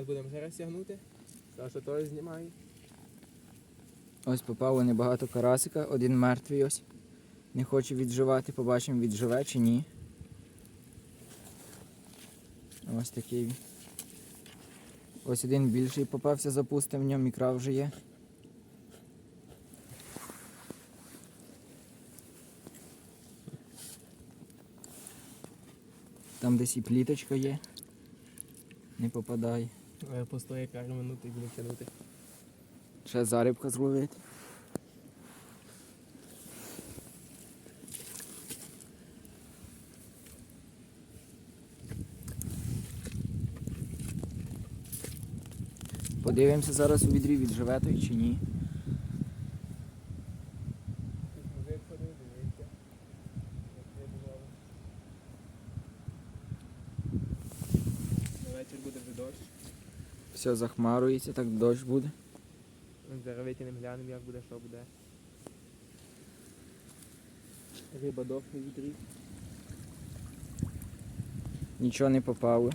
Зараз будемо ще раз тягнути. Саша теж знімає. Ось попало небагато карасика, один мертвий ось. Не хоче відживати, побачимо, відживе чи ні. Ось такий. Ось один більший попався, запустив в ньому, ікра вже є. Там десь і пліточка є. Не попадає. Е, Постоє пару минут і будемо тягнути. Ще зарибка зловити. Подивимося зараз у відрі, відживе той чи ні. Все захмарується, так дощ буде. Зараз витягнемо, глянемо, як буде, що буде. Риба дохне від рік. Нічого не попало.